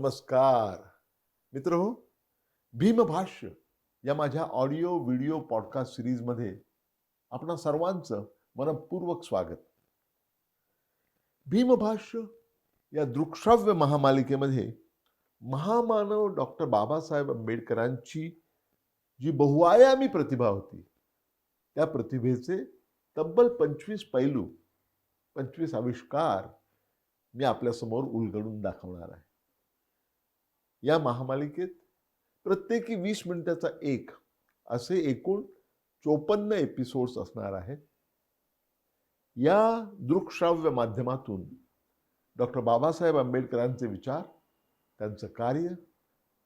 नमस्कार. मित्र हो भीमभाष्य या माझ्या ऑडिओ व्हिडिओ पॉडकास्ट सिरीजमध्ये आपणा सर्वांचं मनपूर्वक स्वागत. भीमभाष्य या दृकश्राव्य महामालिकेमध्ये महामानव डॉक्टर बाबासाहेब आंबेडकरांची जी बहुआयामी प्रतिभा होती त्या प्रतिभेचे तब्बल पंचवीस पैलू पंचवीस आविष्कार मी आपल्यासमोर उलगडून दाखवणार आहे. या महामालिकेत प्रत्येकी वीस मिनिटाचा एक असे एकूण चोपन्न एपिसोड्स असणार आहेत. या दृकश्राव्य माध्यमातून डॉक्टर बाबासाहेब आंबेडकरांचे विचार त्यांचं कार्य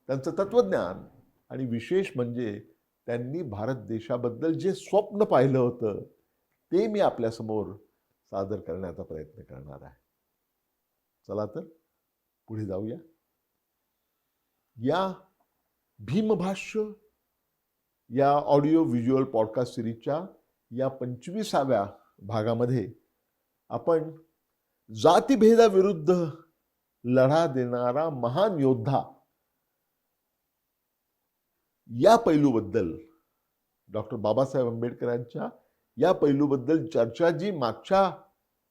त्यांचं तत्वज्ञान आणि विशेष म्हणजे त्यांनी भारत देशाबद्दल जे स्वप्न पाहिलं होतं ते मी आपल्यासमोर सादर करण्याचा प्रयत्न करणार आहे. चला तर पुढे जाऊया. या भीमभाष्य या ऑडिओ व्हिज्युअल पॉडकास्ट सिरीजच्या या पंचवीसाव्या भागामध्ये आपण जातीभेदाविरुद्ध लढा देणारा महान योद्धा या पैलूबद्दल डॉक्टर बाबासाहेब आंबेडकरांच्या या पैलूबद्दल चर्चा जी मागच्या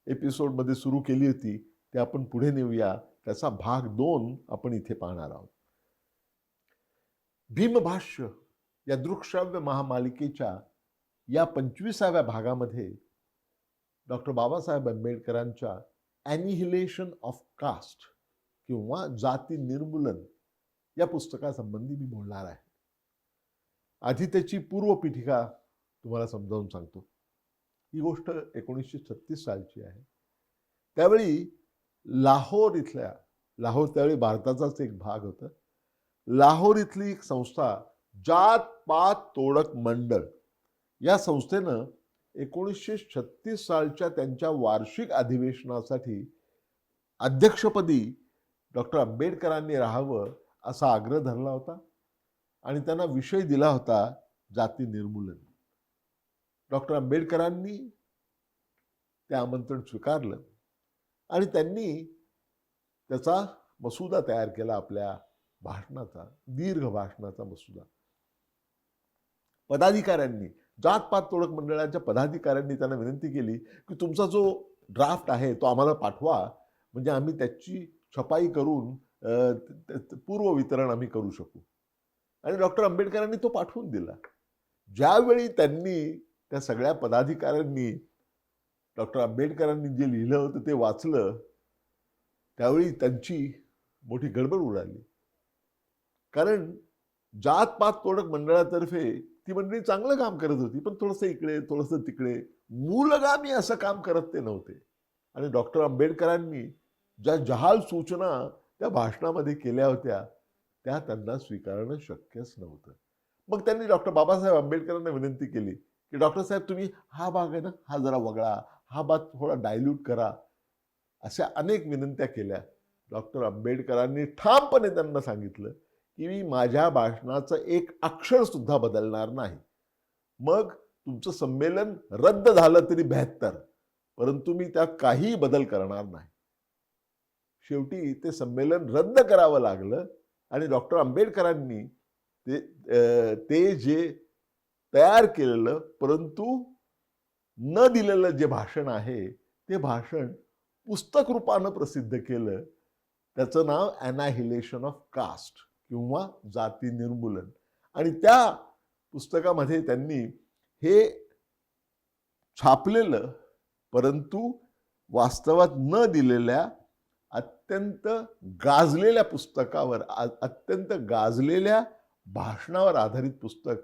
एपिसोडमध्ये सुरू केली होती ते आपण पुढे नेऊया. त्याचा भाग दोन आपण इथे पाहणार आहोत. भीमभाष्य या दृकश्राव्य महामालिकेच्या या पंचवीसाव्या भागामध्ये डॉक्टर बाबासाहेब आंबेडकरांच्या ॲनिहिलेशन ऑफ कास्ट किंवा जाती निर्मूलन या पुस्तकासंबंधी मी बोलणार आहे. आधी त्याची पूर्वपीठिका तुम्हाला समजावून सांगतो. ही गोष्ट एकोणीसशे छत्तीस सालची आहे. त्यावेळी लाहोर इथल्या लाहोर त्यावेळी भारताचाच एक भाग होता. लाहोर इथली एक संस्था जात पात तोडक मंडळ या संस्थेनं एकोणीसशे छत्तीस सालच्या त्यांच्या वार्षिक अधिवेशनासाठी अध्यक्षपदी डॉक्टर आंबेडकरांनी राहावं असा आग्रह धरला होता आणि त्यांना विषय दिला होता जाती निर्मूलन. डॉक्टर आंबेडकरांनी ते आमंत्रण स्वीकारलं आणि त्यांनी त्याचा मसुदा तयार केला आपल्या भाषणाचा दीर्घ भाषणाचा मसुदा. पदाधिकाऱ्यांनी जात पात तोडक मंडळाच्या पदाधिकाऱ्यांनी त्यांना विनंती केली की तुमचा जो ड्राफ्ट आहे तो आम्हाला पाठवा. म्हणजे आम्ही त्याची छपाई करून पूर्व वितरण आम्ही करू शकू. आणि डॉक्टर आंबेडकरांनी तो पाठवून दिला. ज्यावेळी त्यांनी त्या सगळ्या पदाधिकाऱ्यांनी डॉक्टर आंबेडकरांनी जे लिहिलं होतं ते वाचलं त्यावेळी त्यांची मोठी गडबड उडाली. कारण जात पात तोडक मंडळातर्फे ती मंडळी चांगलं काम करत होती पण थोडंसं इकडे थोडंसं तिकडे. मूलगामी असं काम करत ते नव्हते. आणि डॉक्टर आंबेडकरांनी ज्या जहाल सूचना त्या भाषणामध्ये केल्या होत्या त्या त्यांना स्वीकारणं शक्यच नव्हतं. मग त्यांनी डॉक्टर बाबासाहेब आंबेडकरांना विनंती केली की डॉक्टर साहेब तुम्ही हा भाग आहे ना हा जरा वगळा हा भाग थोडा डायल्यूट करा. अशा अनेक विनंत्या केल्या. डॉक्टर आंबेडकरांनी ठामपणे त्यांना सांगितलं की मी माझ्या भाषणाचं एक अक्षर सुद्धा बदलणार नाही. मग तुमचं संमेलन रद्द झालं तरी बेहत्तर परंतु मी त्यात काही बदल करणार नाही. शेवटी ते संमेलन रद्द करावं लागलं आणि डॉक्टर आंबेडकरांनी ते ते जे तयार केलेलं परंतु न दिलेलं जे भाषण आहे ते भाषण पुस्तक रूपानं प्रसिद्ध केलं त्याचं नाव अनाहिलेशन ऑफ कास्ट किंवा जाती निर्मूलन. आणि त्या पुस्तकामध्ये त्यांनी हे छापलेलं परंतु वास्तवात न दिलेल्या अत्यंत गाजलेल्या पुस्तकावर अत्यंत गाजलेल्या भाषणावर आधारित पुस्तक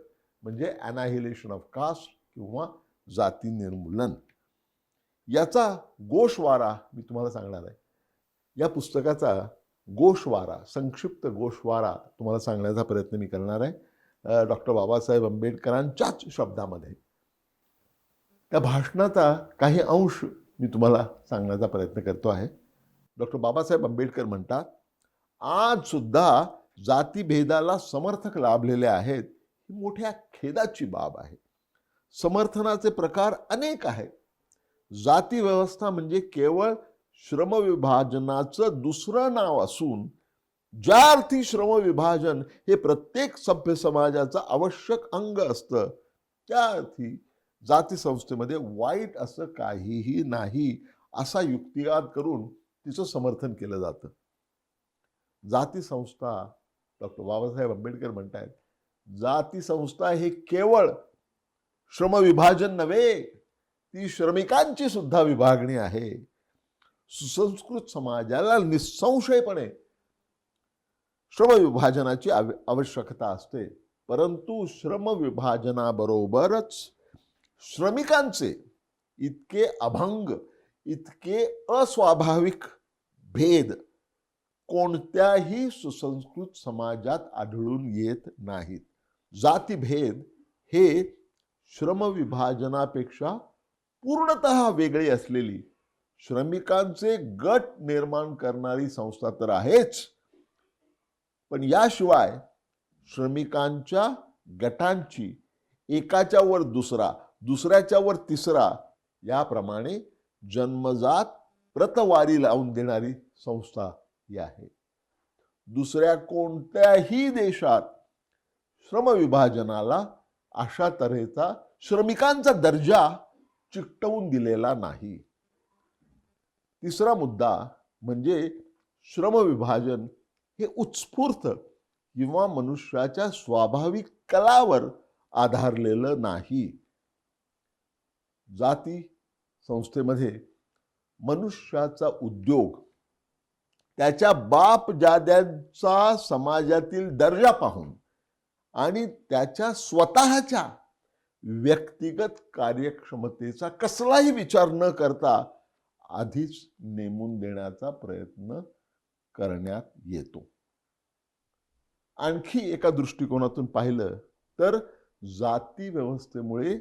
म्हणजे अनाहिलेशन ऑफ कास्ट किंवा जाती निर्मूलन. याचा गोषवारा मी तुम्हाला सांगणार आहे. या पुस्तकाचा गोषवारा संक्षिप्त गोषवारा तुम्हाला सांगण्याचा प्रयत्न मी करणार आहे. डॉक्टर बाबासाहेब आंबेडकरांच्याच शब्दामध्ये. त्या भाषणाचा काही अंश मी तुम्हाला सांगण्याचा प्रयत्न करतो आहे. डॉक्टर बाबासाहेब आंबेडकर म्हणतात आज सुद्धा जातीभेदाला समर्थक लाभलेले आहेत ही मोठ्या खेदाची बाब आहे. समर्थनाचे प्रकार अनेक आहेत. जाती व्यवस्था म्हणजे केवळ श्रमविभाजनाचं दुसरं नाव असून ज्या अर्थी श्रमविभाजन हे प्रत्येक सभ्य समाजाचं आवश्यक अंग असतं त्या अर्थी जाती संस्थेमध्ये वाईट असं काहीही नाही असा युक्तिवाद करून तिचं समर्थन केलं जातं. जाती संस्था डॉक्टर बाबासाहेब आंबेडकर म्हणतायत जाती संस्था हे केवळ श्रमविभाजन नव्हे ती श्रमिकांची सुद्धा विभागणी आहे. सुसंस्कृत समाजाला निसंशयपणे श्रमविभाजनाची आव आवश्यकता असते. परंतु श्रमविभाजनाबरोबरच श्रमिकांचे इतके अभंग इतके अस्वाभाविक भेद कोणत्याही सुसंस्कृत समाजात आढळून येत नाहीत. जातीभेद हे श्रमविभाजनापेक्षा पूर्णत वेगळी असलेली श्रमिकांचे गट निर्माण करणारी संस्था तर आहेच. पण याशिवाय श्रमिकांच्या गटांची एकाच्या वर दुसरा दुसऱ्याच्या वर तिसरा याप्रमाणे जन्मजात प्रतवारी लावून देणारी संस्था ही आहे. दुसऱ्या कोणत्याही देशात श्रमविभाजनाला अशा तऱ्हेचा श्रमिकांचा दर्जा चिकटवून दिलेला नाही. तिसरा मुद्दा म्हणजे श्रमविभाजन हे उत्स्फूर्त किंवा मनुष्याच्या स्वाभाविक कलावर आधारलेलं नाही. जाती संस्थेमध्ये मनुष्याचा उद्योग त्याच्या बाप जाद्यांचा समाजातील दर्जा पाहून आणि त्याच्या स्वतःच्या व्यक्तिगत कार्यक्षमतेचा कसलाही विचार न करता आधीच नेमून देण्याचा प्रयत्न करण्यात येतो. आणखी एका दृष्टिकोनातून पाहिलं तर जाती व्यवस्थेमुळे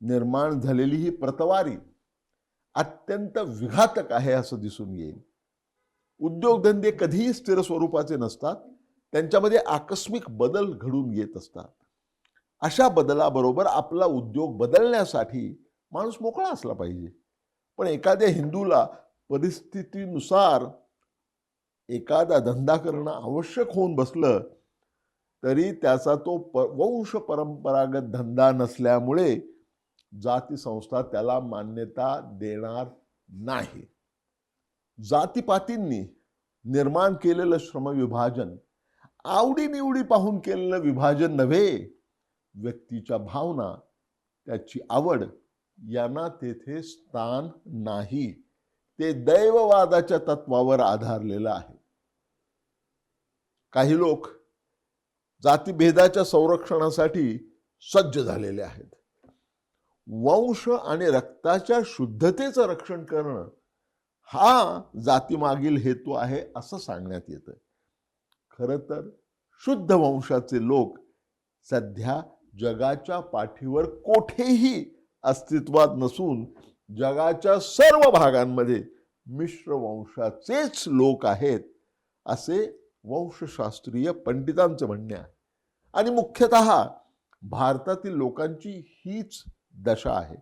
निर्माण झालेली ही प्रतवारी अत्यंत विघातक आहे असं दिसून येईल. उद्योगधंदे कधीही स्थिर स्वरूपाचे नसतात त्यांच्यामध्ये आकस्मिक बदल घडून येत असतात. अशा बदलाबरोबर आपला उद्योग बदलण्यासाठी माणूस मोकळा असला पाहिजे. पण एखाद्या हिंदूला परिस्थितीनुसार एखादा धंदा करणं आवश्यक होऊन बसलं तरी त्याचा तो प वंश परंपरागत धंदा नसल्यामुळे जाती संस्था त्याला मान्यता देणार नाही. जातीपातींनी निर्माण केलेलं श्रमविभाजन आवडीनिवडी पाहून केलेलं विभाजन नव्हे व्यक्तीच्या भावना त्याची आवड यांना तेथे स्थान नाही. ते दैववादाच्या तत्वावर आधारलेलं आहे. काही लोक जातीभेदाच्या संरक्षणासाठी सज्ज झालेले आहेत. वंश आणि रक्ताच्या शुद्धतेचं रक्षण करणं हा जातीमागील हेतू आहे असं सांगण्यात येतं खरं तर शुद्ध वंशाचे लोक सध्या जगाच्या पाठीवर कोठेही अस्तित्वात नसून जगाच्या सर्व भागांमध्ये मिश्र वंशाचेच लोक आहेत असे वंशशास्त्रीय पंडितांचं म्हणणे आहे. आणि मुख्यतः भारतातील लोकांची हीच दशा आहे.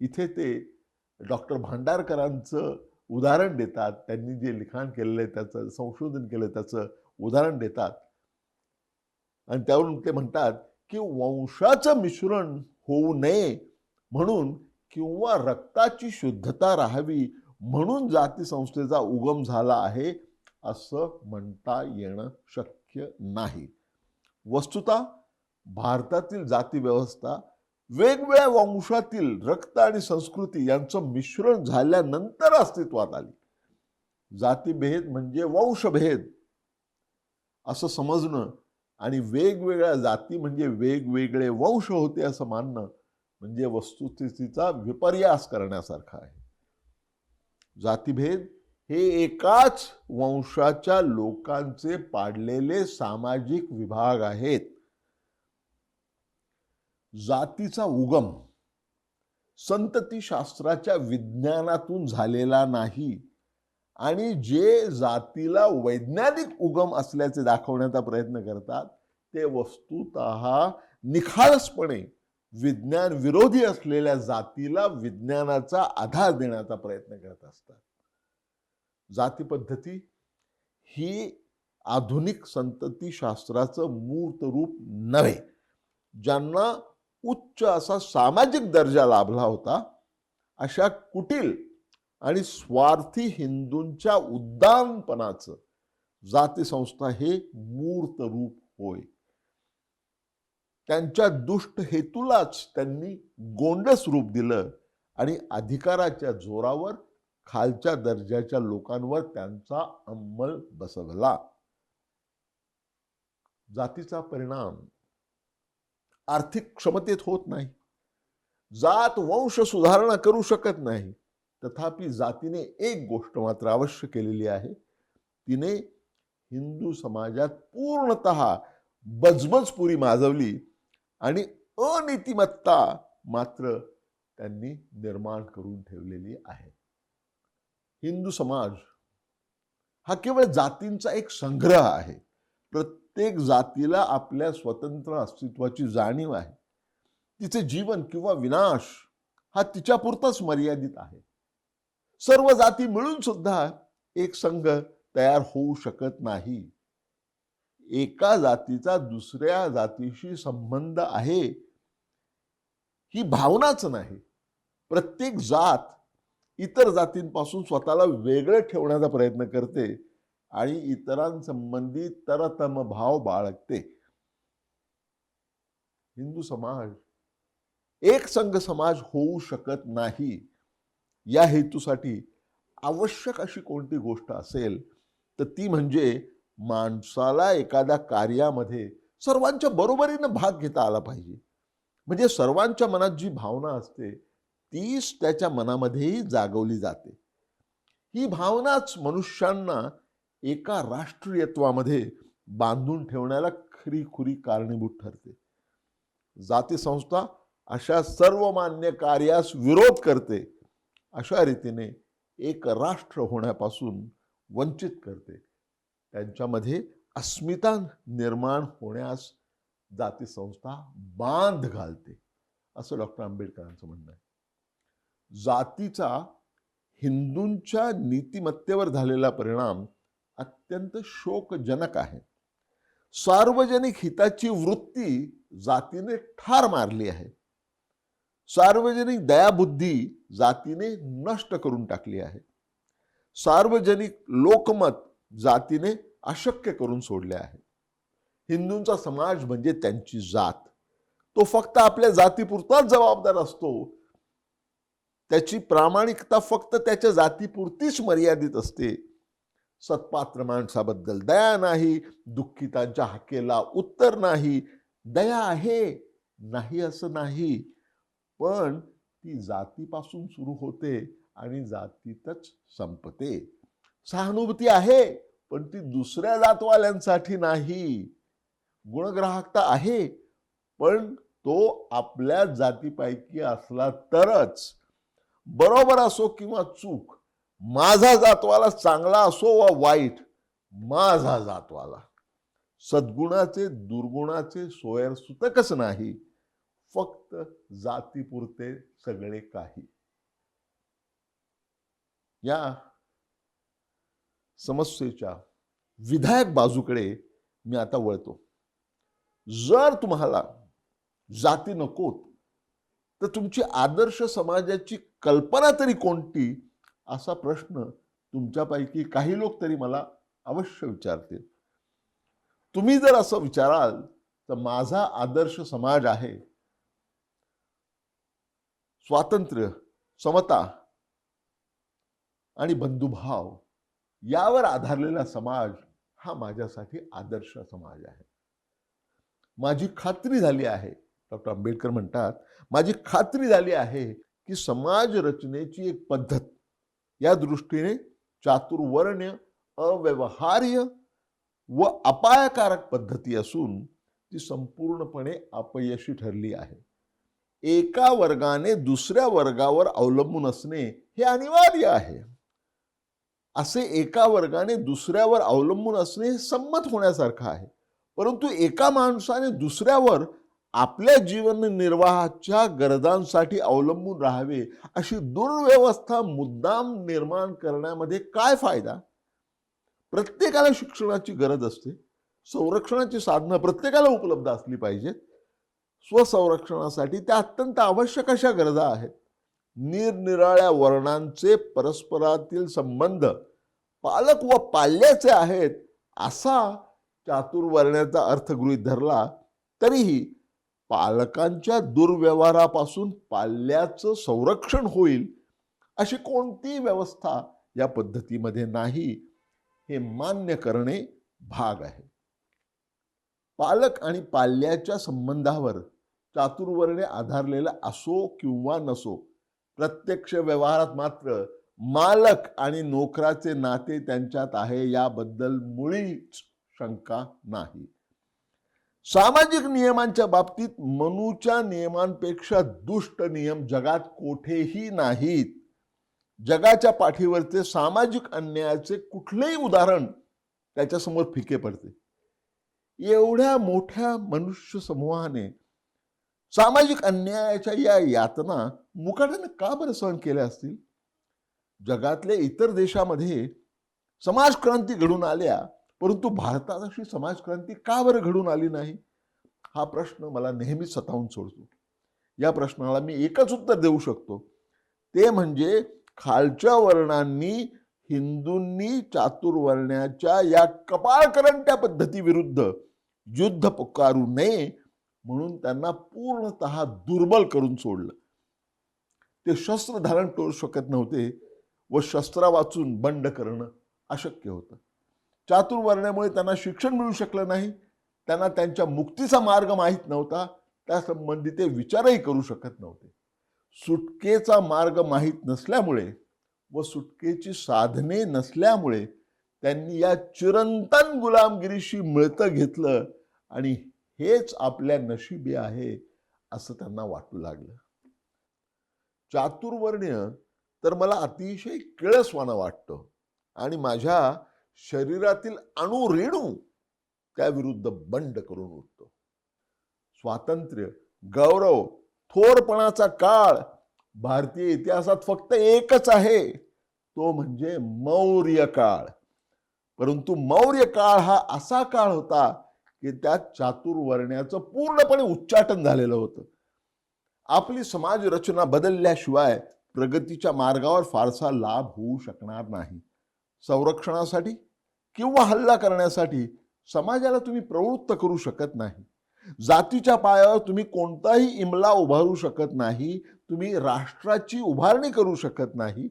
इथे ते डॉक्टर भांडारकरांचं उदाहरण देतात त्यांनी जे लिखाण केलेलं आहे त्याचं संशोधन केलं त्याचं उदाहरण देतात. आणि त्यावरून ते म्हणतात की वंशाचं मिश्रण होऊ नये म्हणून किंवा रक्ताची शुद्धता राहावी म्हणून जाती संस्थेचा उगम झाला आहे असं म्हणता येणं शक्य नाही. वस्तुता भारतातील जाती व्यवस्था वेगवेगळ्या वंशातील रक्त आणि संस्कृती यांचं मिश्रण झाल्यानंतर अस्तित्वात आली. जातीभेद म्हणजे वंशभेद असं समजणं आणि वेगवेगळ्या जाती म्हणजे वेगवेगळे वंश होते असं मानणं म्हणजे वस्तुस्थितीचा विपर्यास करण्यासारखा आहे. जातीभेद हे एकाच वंशाच्या लोकांचे पाडलेले सामाजिक विभाग आहेत. जातीचा उगम संततीशास्त्राच्या विज्ञानातून झालेला नाही आणि जे जातीला वैज्ञानिक उगम असल्याचे दाखवण्याचा प्रयत्न करतात ते वस्तुत निखालसपणे विज्ञान विरोधी असलेल्या जातीला विज्ञानाचा आधार देण्याचा प्रयत्न करत असतात. जाती पद्धती ही आधुनिक संततीशास्त्राचं मूर्त रूप नव्हे. ज्यांना उच्च असा सामाजिक दर्जा लाभला होता अशा कुटील आणि स्वार्थी हिंदूंच्या उद्दामपणाचं जातीसंस्था हे मूर्त रूप होय. त्यांच्या दुष्ट हेतूलाच त्यांनी गोंडस रूप दिलं आणि अधिकाराच्या जोरावर खालच्या दर्जाच्या लोकांवर त्यांचा अंमल बसवला. जातीचा परिणाम. आर्थिक क्षमतेत होत नाही. जात वंश सुधारणा करू शकत नाही. तथापि जातीने एक गोष्ट मात्र अवश्य केलेली आहे. तिने हिंदू समाजात पूर्णत बजबजपुरी माजवली. आणि अनितिमत्ता मात्र त्यांनी निर्माण करून ठेवलेली आहे. हिंदू समाज हा केवळ जातींचा एक संग्रह आहे. प्रत्येक जातीला आपल्या स्वतंत्र अस्तित्वाची जाणीव आहे. तिचे जीवन किंवा विनाश हा तिच्यापुरताच मर्यादित आहे. सर्व जाती मिळून सुद्धा एक संघ तयार होऊ शकत नाही. एका जातीचा दुसऱ्या जातीशी संबंध आहे ही भावनाच नाही. प्रत्येक जात इतर जातींपासून स्वतःला वेगळं ठेवण्याचा प्रयत्न करते आणि इतरांसंबंधी तरतम भाव बाळगते. हिंदू समाज एक संघ समाज होऊ शकत नाही या हेतूसाठी आवश्यक अशी कोणती गोष्ट असेल तर ती म्हणजे माणसाला एखाद्या कार्यामध्ये सर्वांच्या बरोबरीनं भाग घेता आला पाहिजे. म्हणजे सर्वांच्या मनात जी भावना असते तीच त्याच्या मनामध्येही जागवली जाते. ही भावनाच मनुष्यांना एका राष्ट्रीयत्वामध्ये बांधून ठेवण्याला खरी खुरी कारणीभूत ठरते. जाती संस्था अशा सर्वमान्य कार्यास विरोध करते अशा रीतीने एक राष्ट्र होण्यापासून वंचित करते. त्यांच्यामध्ये अस्मिता निर्माण होण्यास जाती संस्था बांध घालते. असं डॉक्टर आंबेडकरांचं म्हणणं आहे. जातीचा हिंदूंच्या नीतिमत्तेवर झालेला परिणाम अत्यंत शोकजनक आहे. सार्वजनिक हिताची वृत्ती जातीने ठार मारली आहे. सार्वजनिक दयाबुद्धी जातीने नष्ट करून टाकली आहे. सार्वजनिक लोकमत जातीने अशक्य करून सोडले आहे. हिंदूंचा समाज म्हणजे त्यांची जात. तो फक्त आपल्या जातीपुरताच जबाबदार असतो. त्याची प्रामाणिकता फक्त त्याच्या जातीपुरतीच मर्यादित असते. सत्पात्र माणसाबद्दल दया नाही दुःखितांच्या हाकेला उत्तर नाही दया आहे नाही असं नाही. पण ती जातीपासून सुरू होते आणि जातीतच संपते. सहानुभूती आहे पण ती दुसऱ्या जातवाल्यांसाठी नाही. गुणग्राहकता आहे पण तो आपल्या जातीपैकी असला तरच. बरोबर असो किंवा चूक माझा जातवाला चांगला असो वा वाईट माझा जातवाला. सद्गुणाचे दुर्गुणाचे सोयर सुतकच नाही फक्त जातीपुरते सगळे काही. या समस्येच्या विधायक बाजूकडे मी आता वळतो. जर तुम्हाला जाती नकोत तर तुमची आदर्श समाजाची कल्पना तरी कोणती? असा प्रश्न तुमच्यापैकी काही लोक तरी मला अवश्य विचारतील. तुम्ही जर असं विचाराल तर माझा आदर्श समाज आहे. स्वातंत्र्य समता आणि बंधुभाव यावर आधारलेला समाज हा माझ्यासाठी आदर्श समाज आहे. माझी खात्री झाली आहे डॉक्टर आंबेडकर म्हणतात माझी खात्री झाली आहे की समाज रचनेची एक पद्धत या दृष्टीने चातुर्वर्ण्य अव्यवहार्य व अपायकारक पद्धती असून ती संपूर्णपणे अपयशी ठरली आहे. एका वर्गाने दुसऱ्या वर्गावर अवलंबून असणे हे अनिवार्य आहे. असे एका वर्गाने दुसऱ्यावर अवलंबून असणे हे संमत होण्यासारखं आहे. परंतु एका माणसाने दुसऱ्यावर आपल्या जीवन निर्वाहाच्या गरजांसाठी अवलंबून राहावे अशी दुर्व्यवस्था मुद्दाम निर्माण करण्यामध्ये काय फायदा? प्रत्येकाला शिक्षणाची गरज असते. संरक्षणाची साधनं प्रत्येकाला उपलब्ध असली पाहिजेत. स्वसंरक्षणासाठी त्या अत्यंत आवश्यक अशा गरजा आहेत. निरनिराळ्या वर्णांचे परस्परातील संबंध पालक व पाल्याचे आहेत असा चातुर्वर्ण्याचा अर्थ गृहीत धरला तरीही पालकांच्या दुर्व्यवहारापासून पाल्याचं संरक्षण होईल अशी कोणतीही व्यवस्था या पद्धतीमध्ये नाही हे मान्य करणे भाग आहे. पालक आणि पाल्याच्या संबंधावर चातुर्वर्णे आधारलेला असो किंवा नसो प्रत्यक्ष व्यवहारात मात्र मालक आणि नोकराचे नाते त्यांच्यात आहे याबद्दल मुळीच शंका नाही. सामाजिक नियमांच्या बाबतीत मनूच्या नियमांपेक्षा दुष्ट नियम जगात कोठेही नाहीत. जगाच्या पाठीवरचे सामाजिक अन्यायाचे कुठलेही उदाहरण त्याच्यासमोर फिके पडते. एवढ्या मोठ्या मनुष्य समूहाने सामाजिक अन्यायाच्या या यातना मुकाट्यानं का बरं सहन केल्या असतील? जगातल्या इतर देशामध्ये समाजक्रांती घडून आल्या परंतु भारतात अशी समाजक्रांती का बरं घडून आली नाही? हा प्रश्न मला नेहमीच सतावून सोडतो. या प्रश्नाला मी एकच उत्तर देऊ शकतो. ते म्हणजे खालच्या वर्णांनी हिंदूंनी चातुर्वर्ण्याच्या या कपाळकरंट्या पद्धतीविरुद्ध युद्ध पुकारू नये म्हणून त्यांना पूर्णत दुर्बल करून सोडलं. ते शस्त्र धारण करू शकत नव्हते व शस्त्रा वाचून बंड करणं अशक्य होतं. चातुर्वर्ण्यामुळे त्यांना शिक्षण मिळू शकलं नाही. त्यांना त्यांच्या मुक्तीचा मार्ग माहीत नव्हता. त्यासंबंधी ते विचारही करू शकत नव्हते. सुटकेचा मार्ग माहीत नसल्यामुळे व सुटकेची साधने नसल्यामुळे त्यांनी या चिरंतन गुलामगिरीशी मिळतं घेतलं आणि हेच आपल्या नशिबी आहे असं त्यांना वाटू लागलं. चातुर्वर्ण्य तर मला अतिशय किळसवाना वाटतं आणि माझ्या शरीरातील अणु रेणू त्याविरुद्ध बंड करून उठतो. स्वातंत्र्य गौरव थोरपणाचा काळ भारतीय इतिहासात फक्त एकच आहे तो म्हणजे मौर्य काळ. परंतु मौर्य काळ हा असा काळ होता की त्या चातुर्वर्ण्याचं पूर्णपणे उच्चाटन झालेलं होतं. आपली समाज रचना बदलल्याशिवाय प्रगतीच्या मार्गावर फारसा लाभ होऊ शकणार नाही. संरक्षणासाठी किंवा हल्ला करण्यासाठी समाजाला तुम्ही प्रवृत्त करू शकत नाही. जातीच्या पायावर तुम्ही कोणताही इमला उभारू शकत नाही. तुम्ही राष्ट्राची उभारणी करू शकत नाही.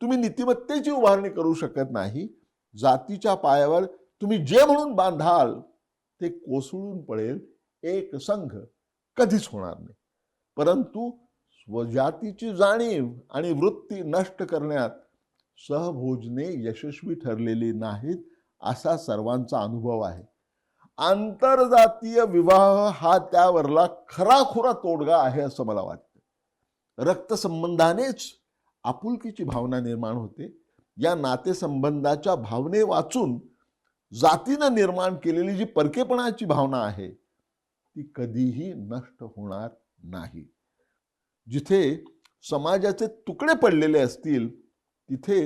तुम्ही नीतिमत्तेची उभारणी करू शकत नाही. जातीच्या पायावर तुम्ही जे म्हणून बांधाल ते कोसळून पडेल एक संघ कधीच होणार नाही. परंतु स्वजातीची जाणीव आणि वृत्ती नष्ट करण्यात सहभोजने यशस्वी ठरलेली नाहीत असा सर्वांचा अनुभव आहे. आंतरजातीय विवाह हा त्यावरला खराखुरा तोडगा आहे असं मला वाटतं. रक्तसंबंधानेच आपुलकीची भावना निर्माण होते. या नातेसंबंधाच्या भावने वाचून जातीनं निर्माण केलेली जी परकेपणाची भावना आहे ती कधीही नष्ट होणार नाही. जिथे समाजाचे तुकडे पडलेले असतील तिथे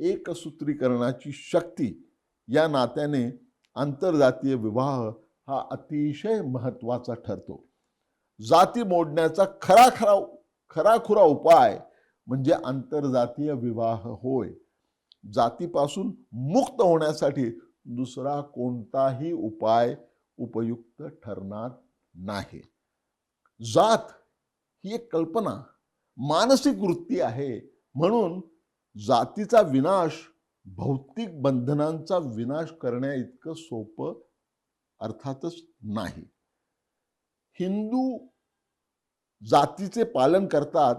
एकसूत्रीकरणाची शक्ती या नात्याने आंतरजातीय विवाह हा अतिशय महत्त्वाचा ठरतो. जाती मोडण्याचा खरा खरा खराखुरा उपाय म्हणजे आंतरजातीय विवाह होय. जातीपासून मुक्त होण्यासाठी दुसरा कोणताही उपाय उपयुक्त ठरणार नाही. जात ही एक कल्पना मानसिक वृत्ती आहे. म्हणून जातीचा विनाश भौतिक बंधनांचा विनाश करण्या इतकं सोपं अर्थातच नाही. हिंदू जातीचे पालन करतात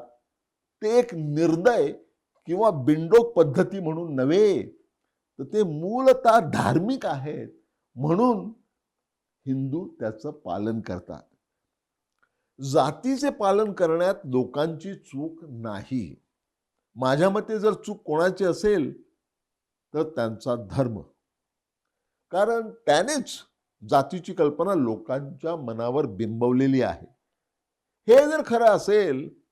ते एक निर्दय किंवा बिंडोक पद्धती म्हणून नव्हे. तर ते मूलतः धार्मिक आहेत. म्हणून हिंदू त्याचं पालन करतात. जातीचे पालन करण्यात लोकांची चूक नाही. माझ्या मते जर चूक कोणाची असेल तर त्यांचा धर्म. कारण त्यानेच जातीची कल्पना लोकांच्या मनावर बिंबवलेली आहे. हे जर खरं असेल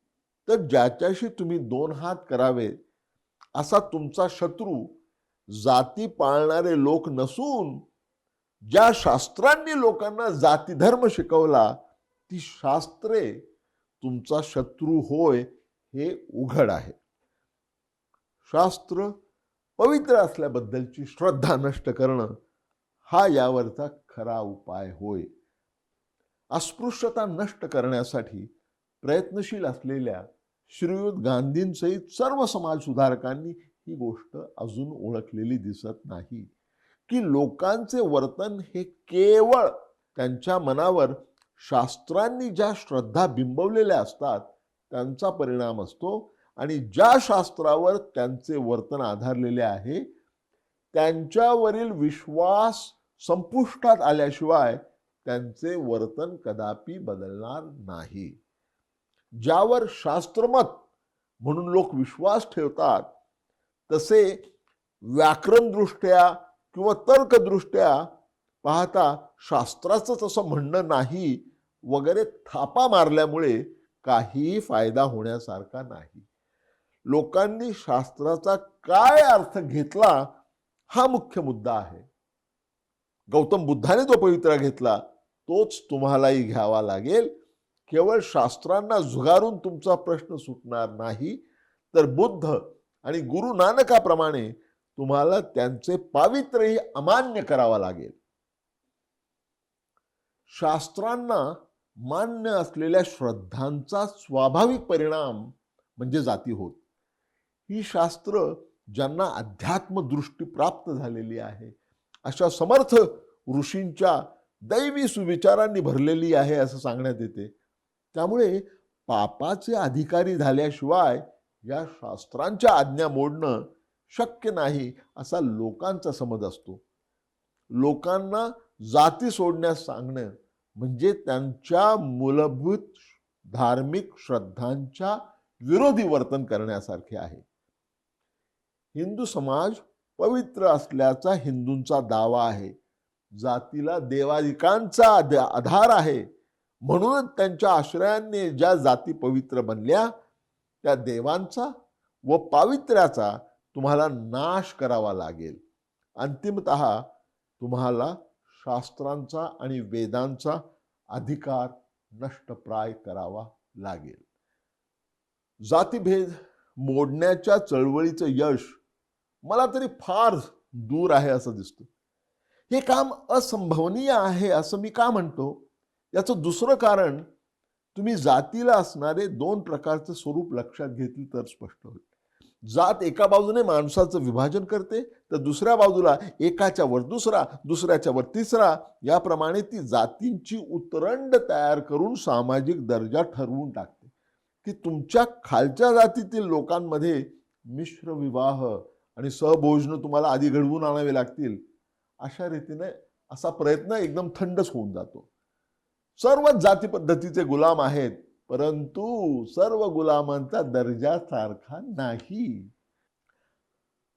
तर ज्याच्याशी तुम्ही दोन हात करावे असा तुमचा शत्रू जाती पाळणारे लोक नसून ज्या शास्त्रांनी लोकांना जाती धर्म शिकवला ती शास्त्रे तुमचा शत्रू होय हे उघड आहे. शास्त्र पवित्र असल्याबद्दलची श्रद्धा नष्ट करणं हा यावरचा खरा उपाय होय. अस्पृश्यता नष्ट करण्यासाठी प्रयत्नशील असलेल्या श्रीयुत गांधींसहित सर्व समाज सुधारकांनी ही गोष्ट अजून ओळखलेली दिसत नाही. की लोकांचे वर्तन हे केवळ त्यांच्या मनावर शास्त्रांनी ज्या श्रद्धा बिंबवलेल्या असतात त्यांचा परिणाम असतो आणि ज्या शास्त्रावर त्यांचे वर्तन आधारलेले आहे त्यांच्यावरील विश्वास संपुष्टात आल्याशिवाय त्यांचे वर्तन कदापि बदलणार नाही. ज्यावर शास्त्रमत म्हणून लोक विश्वास ठेवतात तसे व्याकरणदृष्ट्या किंवा तर्कदृष्ट्या पाहता शास्त्राचं तसं म्हणणं नाही वगैरे थापा मारल्यामुळे काहीही फायदा होण्यासारखा नाही. लोकांनी शास्त्राचा काय अर्थ घेतला हा मुख्य मुद्दा आहे. गौतम बुद्धाने जो पवित्रा घेतला तोच तुम्हालाही घ्यावा लागेल. केवळ शास्त्रांना झुगारून तुमचा प्रश्न सुटणार नाही. तर बुद्ध आणि गुरु नानकाप्रमाणे तुम्हाला त्यांचे पावित्र्यही अमान्य करावा लागेल. शास्त्रांना मान्य असलेल्या श्रद्धांचा स्वाभाविक परिणाम म्हणजे जाती होत. ही शास्त्र ज्यांना अध्यात्म दृष्टी प्राप्त झालेली आहे अशा समर्थ ऋषींच्या दैवी सुविचारांनी भरलेली आहे असं सांगण्यात येते. त्यामुळे पापाचे अधिकारी झाल्याशिवाय या शास्त्रांच्या आज्ञा मोडणं शक्य नाही असा लोकांचा समज असतो. लोकांना जाती सोडण्यास सांगणं म्हणजे त्यांच्या मूलभूत धार्मिक श्रद्धांच्या विरोधी वर्तन करण्यासारखे आहे. हिंदू समाज पवित्र असल्याचा हिंदूंचा दावा आहे. जातीला देवाधिकांचा आधार आहे. म्हणूनच त्यांच्या आश्रयाने ज्या जाती पवित्र बनल्या त्या देवांचा व पावित्र्याचा तुम्हाला नाश करावा लागेल. अंतिमत तुम्हाला शास्त्रांचा आणि वेदांचा अधिकार नष्टप्राय करावा लागेल. जातीभेद मोडण्याच्या चळवळीचं यश मला तरी फार दूर आहे असं दिसतं. हे काम असंभवनीय आहे असं मी का म्हणतो? याचं दुसरं कारण तुम्ही जातीला असणारे दोन प्रकारचं स्वरूप लक्षात घेतली तर स्पष्ट होईल. जात एका बाजूने माणसाचं विभाजन करते तर दुसऱ्या बाजूला एकाच्या वर दुसरा दुसऱ्याच्या वर तिसरा. याप्रमाणे ती जातींची उतरंड तयार करून सामाजिक दर्जा ठरवून टाकते. की तुमच्या खालच्या जातीतील लोकांमध्ये मिश्र विवाह आणि सहभोजनं तुम्हाला आधी घडवून आणावे लागतील. अशा रीतीने असा प्रयत्न एकदम थंडच होऊन जातो. सर्वच जाती पद्धतीचे गुलाम आहेत परंतु सर्व गुलामांचा दर्जा सारखा नाही.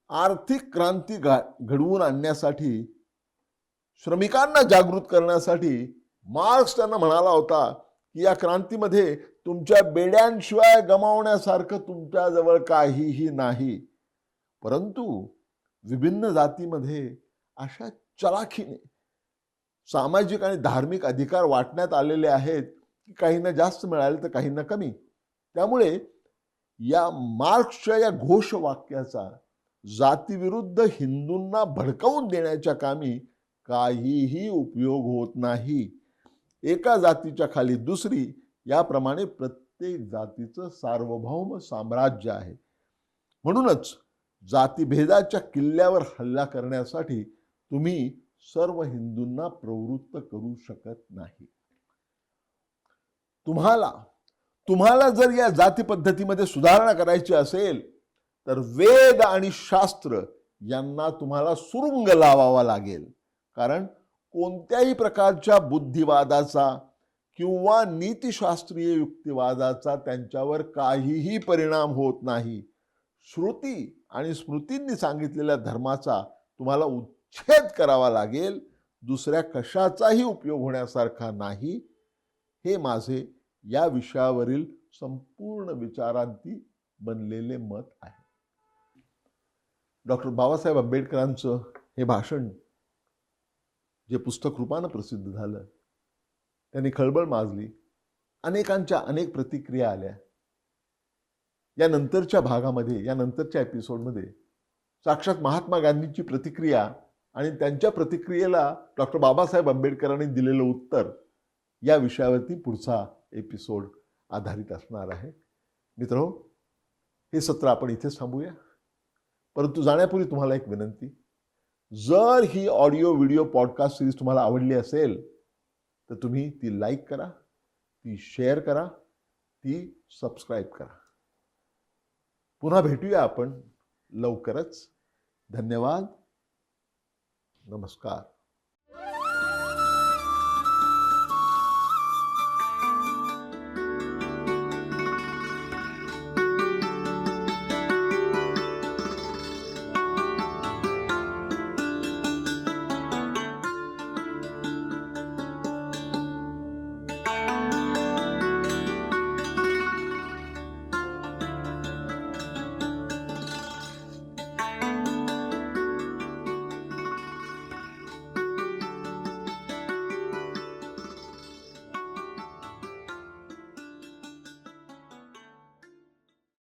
आर्थिक क्रांती घडवून आणण्यासाठी श्रमिकांना जागृत करण्यासाठी मार्क्स त्यांना म्हणाला होता की या क्रांतीमध्ये तुमच्या बेड्यांशिवाय गमावण्यासारखं तुमच्याजवळ काहीही नाही. परंतु विभिन्न जातीमध्ये अशा चलाखीने सामाजिक आणि धार्मिक अधिकार वाटण्यात आलेले आहेत की काहींना जास्त मिळाले तर काहींना कमी. त्यामुळे या मार्क्सच्या या घोषवाक्याचा जातीविरुद्ध हिंदूंना भडकवून देण्याच्या कामी काहीही उपयोग होत नाही. एका जातीच्या खाली दुसरी याप्रमाणे प्रत्येक जातीचं सार्वभौम साम्राज्य आहे. म्हणूनच जातीभेदाच्या किल्ल्यावर हल्ला करण्यासाठी तुम्ही सर्व हिंदूंना प्रवृत्त करू शकत नाही. तुम्हाला तुम्हाला जर या जाती पद्धतीमध्ये सुधारणा करायची असेल तर वेद आणि शास्त्र यांना तुम्हाला सुरुंग लावावा लागेल. कारण कोणत्याही प्रकारच्या बुद्धिवादाचा किंवा नीतिशास्त्रीय युक्तिवादाचा त्यांच्यावर काहीही परिणाम होत नाही. श्रुती आणि स्मृतींनी सांगितलेल्या धर्माचा तुम्हाला छेद करावा लागेल. दुसऱ्या कशाचाही उपयोग होण्यासारखा नाही. हे माझे या विषयावरील संपूर्ण विचारांती बनलेले मत आहे. डॉक्टर बाबासाहेब आंबेडकरांचं हे भाषण जे पुस्तक रूपानं प्रसिद्ध झालं त्यांनी खळबळ माजली. अनेकांच्या अनेक प्रतिक्रिया आल्या. या नंतरच्या भागामध्ये या नंतरच्या एपिसोडमध्ये साक्षात महात्मा गांधींची प्रतिक्रिया आणि त्यांच्या प्रतिक्रियेला डॉक्टर बाबासाहेब आंबेडकरांनी दिलेलं उत्तर या विषयावरती पुढचा एपिसोड आधारित असणार आहे. मित्र हो, हे सत्र आपण इथेच थांबूया. परंतु जाण्यापूर्वी तुम्हाला एक विनंती. जर ही ऑडिओ व्हिडिओ पॉडकास्ट सिरीज तुम्हाला आवडली असेल तर तुम्ही ती लाईक करा ती शेअर करा ती सबस्क्राईब करा. पुन्हा भेटूया आपण लवकरच. धन्यवाद. नमस्कार